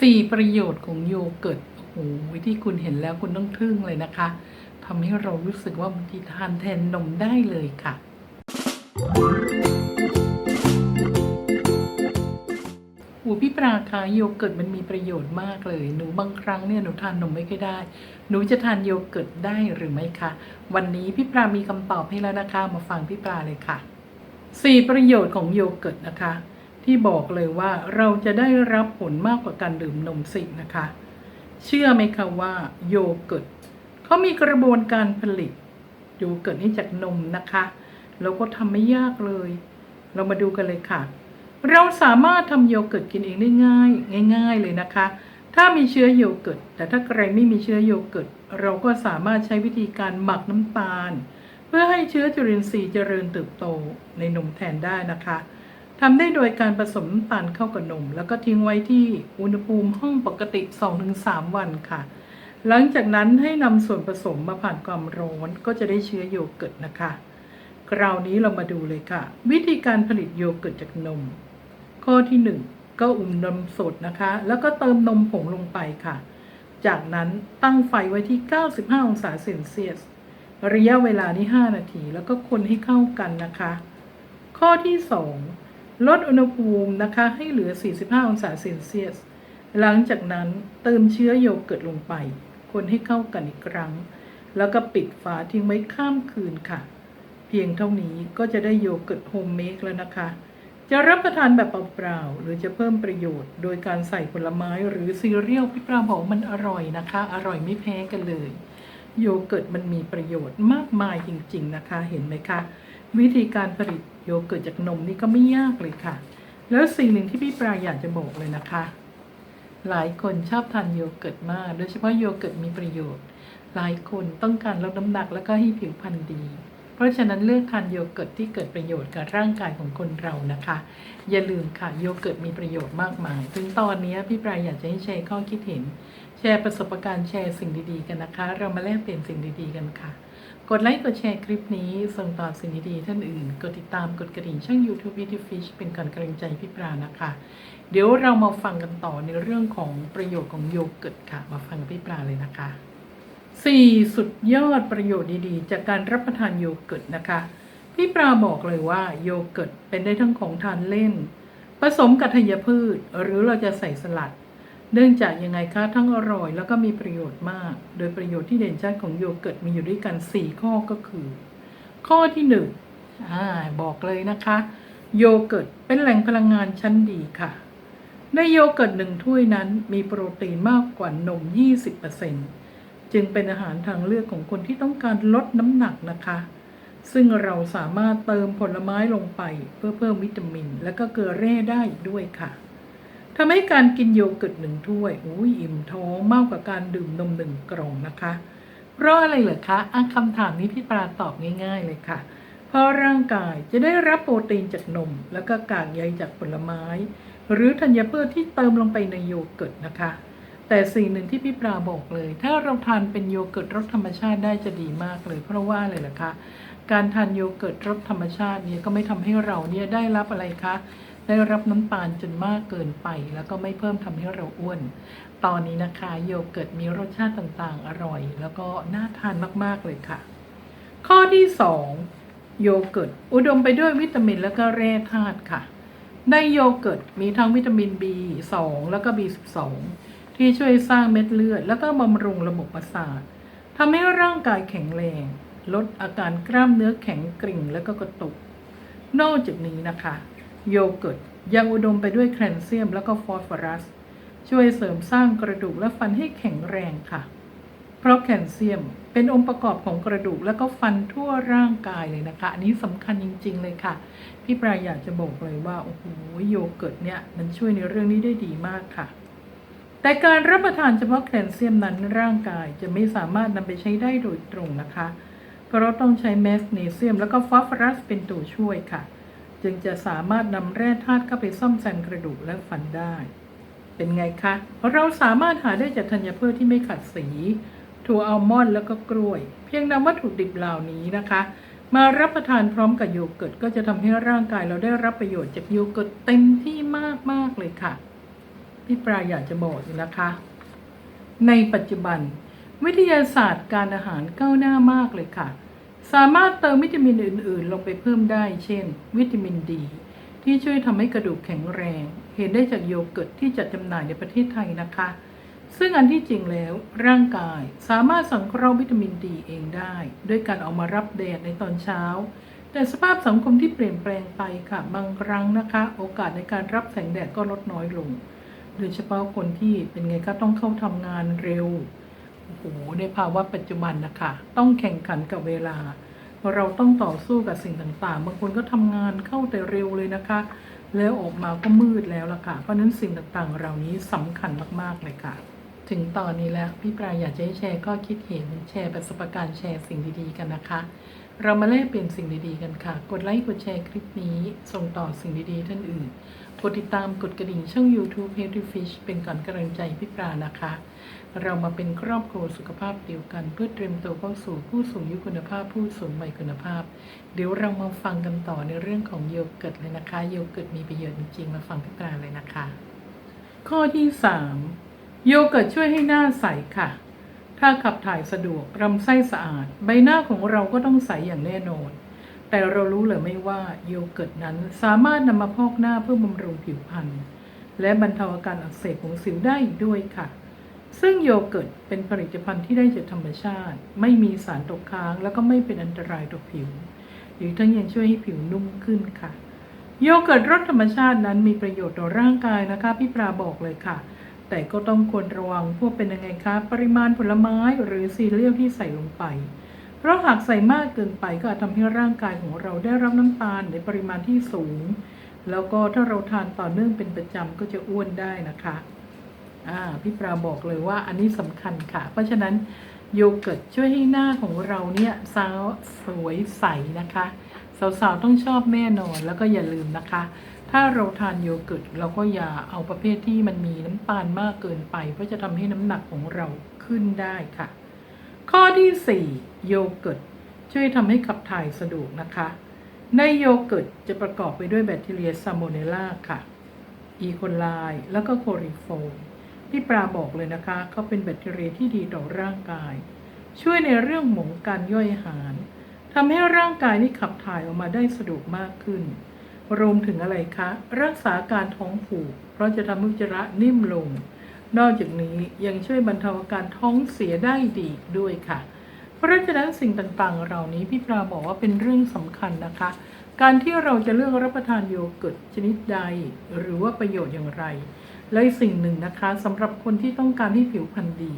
สี่ประโยชน์ของโยเกิร์ตโอ้โหที่คุณเห็นแล้วคุณต้องทึ่งเลยนะคะทำให้เรารู้สึกว่าบางทีทานแทนนมได้เลยค่ะอูพี่ปราคะโยเกิร์ตมันมีประโยชน์มากเลย หนูบางครั้งเนี่ยหนูทานนมไม่ค่อยได้ หนูจะทานโยเกิร์ตได้หรือไม่คะ วันนี้พี่ปรามีคำตอบให้แล้วนะคะ มาฟังพี่ปราเลยค่ะสี่ประโยชน์ของโยเกิร์ตนะคะ ที่บอกเลยว่าเราจะได้รับผลมากกว่าการดื่มนมสินะคะ เชื่อไหมคะว่าโยเกิร์ตเขามีกระบวนการผลิตโยเกิร์ตนี่จากนมนะคะแล้วก็ทำไม่ยากเลย เรามาดูกันเลยค่ะ เราสามารถทำโยเกิร์ตกินเองได้ง่ายง่าย ๆ เลยนะคะ ถ้ามีเชื้อโยเกิร์ตแต่ถ้าใครไม่มีเชื้อโยเกิร์ตเราก็สามารถใช้วิธีการหมักน้ำตาล เพื่อให้เชื้อจุลินทรีย์เจริญเติบโตในนมแทนได้นะคะ ทำได้โดยการผสมน้ำตาลเข้ากับนม แล้วก็ทิ้งไว้ที่อุณหภูมิห้องปกติ 2-3 วันค่ะ หลังจากนั้นให้นำส่วนผสมมาผ่านความร้อนก็จะได้เชื้อโยเกิร์ตนะคะ คราวนี้เรามาดูเลยค่ะ วิธีการผลิตโยเกิร์ตจากนม ข้อที่ 1 ก็อุ่นนมสดนะคะ แล้วก็เติมนมผงลงไปค่ะ จากนั้นตั้งไฟไว้ที่ 95 องศาเซนเซียส ระยะเวลานี้ 5 นาที แล้วก็คนให้เข้ากันนะคะ ข้อที่ 2 ลดอุณหภูมินะคะให้เหลือ 45 องศาเซนเซียส หลังจากนั้นเติมเชื้อโยเกิร์ตลงไป คนให้เข้ากันอีกครั้ง แล้วก็ปิดฝาทิ้งไว้ข้ามคืนค่ะ เพียงเท่านี้ก็จะได้โยเกิร์ตโฮมเมดแล้วนะคะ จะรับประทานแบบเปล่าๆหรือจะเพิ่มประโยชน์ โดยการใส่ผลไม้หรือซีเรียลพี่ปราบอกมันอร่อยนะคะ อร่อยไม่แพ้กันเลย โยเกิร์ตมันมีประโยชน์มากมายจริงๆนะคะ เห็นไหมคะ วิธีการผลิต โยเกิร์ตจากนมนี่ก็ไม่ยากเลยค่ะ แล้วสิ่งหนึ่งที่พี่ปราอยากจะบอกเลยนะคะ หลายคนชอบทานโยเกิร์ตมาก โดยเฉพาะโยเกิร์ตมีประโยชน์ หลายคนต้องการลดน้ำหนักแล้วก็ให้ผิวพรรณดี เพราะฉะนั้นเลือกทานโยเกิร์ตที่เกิดประโยชน์กับร่างกายของคนเรานะคะ อย่าลืมค่ะโยเกิร์ตมีประโยชน์มากมาย ถึงตอนนี้พี่ปรายอยากจะให้แชร์ข้อคิดเห็น แชร์ประสบการณ์แชร์สิ่งดีๆ กันนะคะ เรามาแลกเปลี่ยนสิ่งดีๆ กันค่ะ กดไลค์กดแชร์คลิปนี้ ส่งต่อสิ่งดีๆท่านอื่น กดติดตามกดกระดิ่งช่อง YouTube v i t y Fish เป็นการกำลังใจพี่ปรานะคะ เดี๋ยวเรามาฟังกันต่อในเรื่องของประโยชน์ของโยเกิร์ตค่ะ มาฟังกับพี่ปราเลยนะคะสี่สุดยอดประโยชน์ดีๆ จากการรับประทานโยเกิร์ตนะคะ พี่ปราบอกเลยว่าโยเกิร์ตเป็นได้ทั้งของทานเล่น ผสมกับธัญพืช หรือเราจะใส่สลัด เนื่องจากยังไงคะทั้งอร่อยแล้วก็มีประโยชน์มาก โดยประโยชน์ที่เด่นชัดของโยเกิร์ตมีอยู่ด้วยกัน 4 ข้อก็คือ ข้อที่1อ่าบอกเลยนะคะ โยเกิร์ตเป็นแหล่งพลังงานชั้นดีค่ะ ในโยเกิร์ตหนึ่งถ้วยนั้นมีโปรตีนมากกว่านม 20%จึงเป็นอาหารทางเลือกของคนที่ต้องการลดน้ำหนักนะคะ ซึ่งเราสามารถเติมผลไม้ลงไปเพื่อเพิ่มวิตามิน และก็เกลือแร่ได้อีกด้วยค่ะ ทำให้การกินโยเกิร์ตหนึ่งถ้วยอุ้ยอิ่มท้องมากกว่าการดื่มนมหนึ่งกล่องนะคะ เพราะอะไรเหรอคะอะคำถามนี้พี่ปราตอบง่าย ๆ เลยค่ะ เพราะร่างกายจะได้รับโปรตีนจากนม แล้วก็กากใยจากผลไม้ หรือธัญพืชที่เติมลงไปในโยเกิร์ตนะคะ แต่สิ่งหนึ่งที่พี่ปราบอกเลย ถ้าเราทานเป็นโยเกิร์ตรสธรรมชาติได้จะดีมากเลย เพราะว่าอะไรล่ะคะ การทานโยเกิร์ตรสธรรมชาติเนี่ยก็ไม่ทำให้เราเนี่ยได้รับอะไรคะ ได้รับน้ำตาลจนมากเกินไป แล้วก็ไม่เพิ่มทำให้เราอ้วน ตอนนี้นะคะโยเกิร์ตมีรสชาติต่างๆ อร่อย แล้วก็น่าทานมากๆเลยค่ะ ข้อที่ 2 โยเกิร์ตอุดมไปด้วยวิตามินและก็แร่ธาตุค่ะ ในโยเกิร์ตมีทั้งวิตามิน B2 แล้วก็ B12 ที่ช่วยสร้างเม็ดเลือด แล้วก็บำรุงระบบประสาททำให้ร่างกายแข็งแรง ลดอาการกล้ามเนื้อแข็งกริ่งและก็กระตุก นอกจากนี้นะคะ โยเกิร์ตยังอุดมไปด้วยแคลเซียมแล้วก็ฟอสฟอรัส ช่วยเสริมสร้างกระดูกและฟันให้แข็งแรงค่ะ เพราะแคลเซียมเป็นองค์ประกอบของกระดูกและก็ฟันทั่วร่างกายเลยนะคะ อันนี้สำคัญจริง ๆ เลยค่ะ พี่ปรายอยากจะบอกเลยว่าโอ้โหโยเกิร์ตเนี่ยมันช่วยในเรื่องนี้ได้ดีมากค่ะ แต่การรับประทานเฉพาะแคลเซียมนั้นร่างกายจะไม่สามารถนำไปใช้ได้โดยตรงนะคะ เพราะต้องใช้แมกนีเซียม แล้วก็ฟอสฟอรัสเป็นตัวช่วยค่ะ จึงจะสามารถนำแร่ธาตุเข้าไปซ่อมแซมกระดูกและฟันได้ เป็นไงคะ เราสามารถหาได้จากธัญพืชที่ไม่ขัดสี ถั่วอัลมอนด์แล้วก็กล้วย เพียงนำวัตถุดิบเหล่านี้นะคะ มารับประทานพร้อมกับโยเกิร์ตก็จะทำให้ร่างกายเราได้รับประโยชน์จากโยเกิร์ตเต็มที่มากๆเลยค่ะ พี่ปลาอยากจะบอกนะคะ ในปัจจุบัน วิทยาศาสตร์การอาหารก้าวหน้ามากเลยค่ะ สามารถเติมวิตามินอื่น ๆ ลงไปเพิ่มได้ เช่น วิตามินดี ที่ช่วยทำให้กระดูกแข็งแรง เห็นได้จากโยเกิร์ตที่จัดจำหน่ายในประเทศไทยนะคะ ซึ่งอันที่จริงแล้วร่างกายสามารถสังเคราะห์วิตามินดีเองได้ ด้วยการเอามารับแดดในตอนเช้า แต่สภาพสังคมที่เปลี่ยนแปลงไปค่ะ บางครั้งนะคะ โอกาสในการรับแสงแดดก็ลดน้อยลง โดยเฉพาะคนที่เป็นไงก็ต้องเข้าทำงานเร็ว โอ้โหในภาวะปัจจุบันนะคะต้องแข่งขันกับเวลา เราต้องต่อสู้กับสิ่งต่างๆ บางคนก็ทำงานเข้าแต่เร็วเลยนะคะ แล้วออกมาก็มืดแล้วล่ะค่ะ เพราะนั้นสิ่งต่างๆ เหล่านี้สำคัญมากๆเลยค่ะ ถึงตอนนี้แล้วพี่ปลายอยากจะให้แชร์ก็คิดเห็นแชร์ประสบการณ์แชร์สิ่งดีๆกันนะคะ เรามาแลกเปลี่ยนสิ่งดีๆกันค่ะ กดไลค์กดแชร์คลิปนี้ส่งต่อสิ่งดีๆท่านอื่นกดติดตามกดกระดิ่งช่อง YouTube Healthy Fish เป็นก่อนกำลังใจพี่ปลานะคะ เรามาเป็นครอบครัวสุขภาพเดียวกัน เพื่อเตรียมตัวเข้าสู่ผู้สูงอายุคุณภาพ ผู้สูงวัยคุณภาพ เดี๋ยวเรามาฟังกันต่อในเรื่องของโยเกิร์ตเลยนะคะ โยเกิร์ตมีประโยชน์จริงๆมาฟังพี่ปลาเลยนะคะ ข้อที่ 3 โยเกิร์ตช่วยให้หน้าใสค่ะ ถ้าขับถ่ายสะดวกลำไส้สะอาด ใบหน้าของเราก็ต้องใสอย่างแน่นอนแต่เรารู้หรือไม่ว่าโยเกิร์ตนั้นสามารถนำมาพอกหน้าเพื่อบำรุงผิวพรรณและบรรเทาอาการอักเสบของสิวได้อีกด้วยค่ะ ซึ่งโยเกิร์ตเป็นผลิตภัณฑ์ที่ได้จากธรรมชาติ ไม่มีสารตกค้าง แล้วก็ไม่เป็นอันตรายต่อผิวหรือทั้งยังช่วยให้ผิวนุ่มขึ้นค่ะ โยเกิร์ตรสธรรมชาตินั้นมีประโยชน์ต่อร่างกายนะคะพี่ปลาบอกเลยค่ะ แต่ก็ต้องควรระวังพวกเป็นยังไงคะปริมาณผลไม้หรือซีเรียลที่ใส่ลงไป เพราะหากใส่มากเกินไปก็อาจทำให้ร่างกายของเราได้รับน้ำตาลในปริมาณที่สูง แล้วก็ถ้าเราทานต่อเนื่องเป็นประจำก็จะอ้วนได้นะคะ อ่าพี่ปลาบอกเลยว่าอันนี้สำคัญค่ะ เพราะฉะนั้นโยเกิร์ตช่วยให้หน้าของเราเนี่ยสาวสวยใสนะคะ สาวๆต้องชอบแน่นอนแล้วก็อย่าลืมนะคะ ถ้าเราทานโยเกิร์ตเราก็อย่าเอาประเภทที่มันมีน้ำตาลมากเกินไป เพราะจะทำให้น้ำหนักของเราขึ้นได้ค่ะ ข้อที่ 4 โยเกิร์ตช่วยทำให้ขับถ่ายสะดวกนะคะ ในโยเกิร์ตจะประกอบไปด้วยแบคทีเรียซาโมเนล่าค่ะ อีโคไลแล้วก็โคริโฟม พี่ปลาบอกเลยนะคะเขาเป็นแบคทีเรียที่ดีต่อร่างกาย ช่วยในเรื่องของการย่อยอาหารทำให้ร่างกายนี่ขับถ่ายออกมาได้สะดวกมากขึ้น รวมถึงอะไรคะ รักษาการท้องผูก เพราะจะทำให้อุจจระนิ่มลง นอกจากนี้ยังช่วยบรรเทาอาการท้องเสียได้ดีอีกด้วยค่ะ เพราะฉะนั้นสิ่งต่างๆ เหล่านี้พี่ปลาบอกว่าเป็นเรื่องสำคัญนะคะ การที่เราจะเลือกรับประทานโยเกิร์ตชนิดใด หรือว่าประโยชน์อย่างไร และอีกสิ่งหนึ่งนะคะสำหรับคนที่ต้องการให้ผิวพรรณดี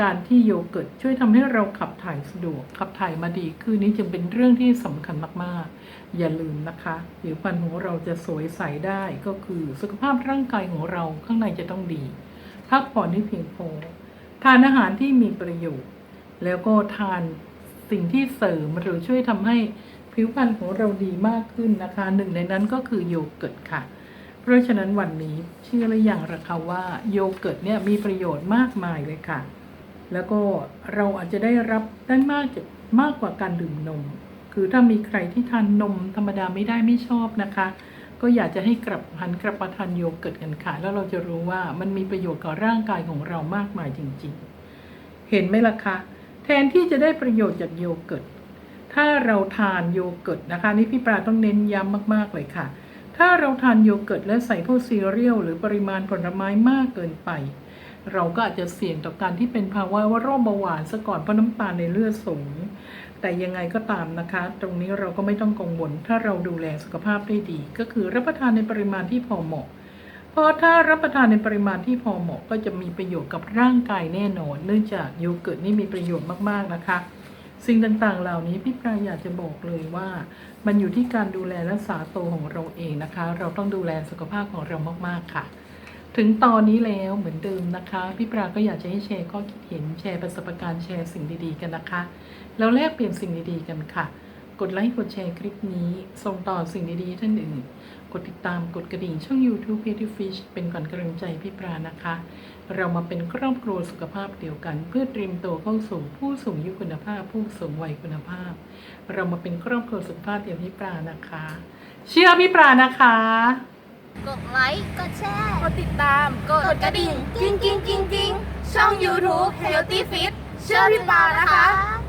การที่โยเกิร์ตช่วยทำให้เราขับถ่ายสะดวก ขับถ่ายมาดีคือนี้จึงเป็นเรื่องที่สำคัญมากๆ อย่าลืมนะคะผิวพรรณของเราจะสวยใสได้ก็คือสุขภาพร่างกายของเราข้างในจะต้องดีพักผ่อนให้เพียงพอทานอาหารที่มีประโยชน์ แล้วก็ทานสิ่งที่เสริมหรือช่วยทำให้ผิวพรรณของเราดีมากขึ้นนะคะ หนึ่งในนั้นก็คือโยเกิร์ตค่ะ เพราะฉะนั้นวันนี้เชื่อหรือยังละคะว่าโยเกิร์ตเนี่ยมีประโยชน์มากมายเลยค่ะ แล้วก็เราอาจจะได้รับได้มากจากมากกว่าการดื่มนม คือถ้ามีใครที่ทานนมธรรมดาไม่ได้ไม่ชอบนะคะ ก็อยากจะให้กลับหันกลับมาทานโยเกิร์ตกันค่ะ แล้วเราจะรู้ว่ามันมีประโยชน์กับร่างกายของเรามากมายจริง ๆ เห็นไหมล่ะคะ แทนที่จะได้ประโยชน์จากโยเกิร์ตถ้าเราทานโยเกิร์ตนะคะ นี่พี่ปลาต้องเน้นย้ำมากๆเลยค่ะ ถ้าเราทานโยเกิร์ตและใส่พวกซีเรียลหรือปริมาณผลไม้มากเกินไป เราก็อาจจะเสี่ยงต่อการที่เป็นภาวะว่าโรคเบาหวานซะก่อนเพราะน้ำตาลในเลือดสูง แต่ยังไงก็ตามนะคะ ตรงนี้เราก็ไม่ต้องกังวลถ้าเราดูแลสุขภาพได้ดี ก็คือรับประทานในปริมาณที่พอเหมาะเพราะถ้ารับประทานในปริมาณที่พอเหมาะก็จะมีประโยชน์กับร่างกายแน่นอน เนื่องจากโยเกิร์ตนี่มีประโยชน์มากๆนะคะ สิ่งต่างๆ เหล่านี้พี่ปลาอยากจะบอกเลยว่า มันอยู่ที่การดูแลรักษาตัวของเราเองนะคะ เราต้องดูแลสุขภาพของเรามากๆค่ะ ถึงตอนนี้แล้วเหมือนเดิมนะคะ พี่ปราก็อยากจะให้แชร์ข้อคิดเห็นแชร์ประสบการณ์แชร์สิ่งดีๆกันนะคะ แล้วแลกเปลี่ยนสิ่งดีๆกันค่ะ กดไลค์กดแชร์คลิปนี้ ส่งต่อสิ่งดีๆท่านอื่น กดติดตามกดกระดิ่งช่อง YouTube p e t y Fish เป็นก่อนกำลังใจพี่ปรานะคะ เรามาเป็นครอบครัวสุขภาพเดียวกัน เพื่อเตรียมตัวเข้าสู่ผู้สูงอายุคุณภาพ ผู้สูงวัยคุณภาพ เรามาเป็นครอบครัวสุขภาพเดียวพี่ปรานะคะ เชื่อพี่ปรานะคะ กดไลค์ กดแชร์ กดติดตาม กดกระดิ่ง กิ้งกิ้งกิ้งกิ้งช่อง YouTube Healthy Fit เชื่อพี่ปานะคะ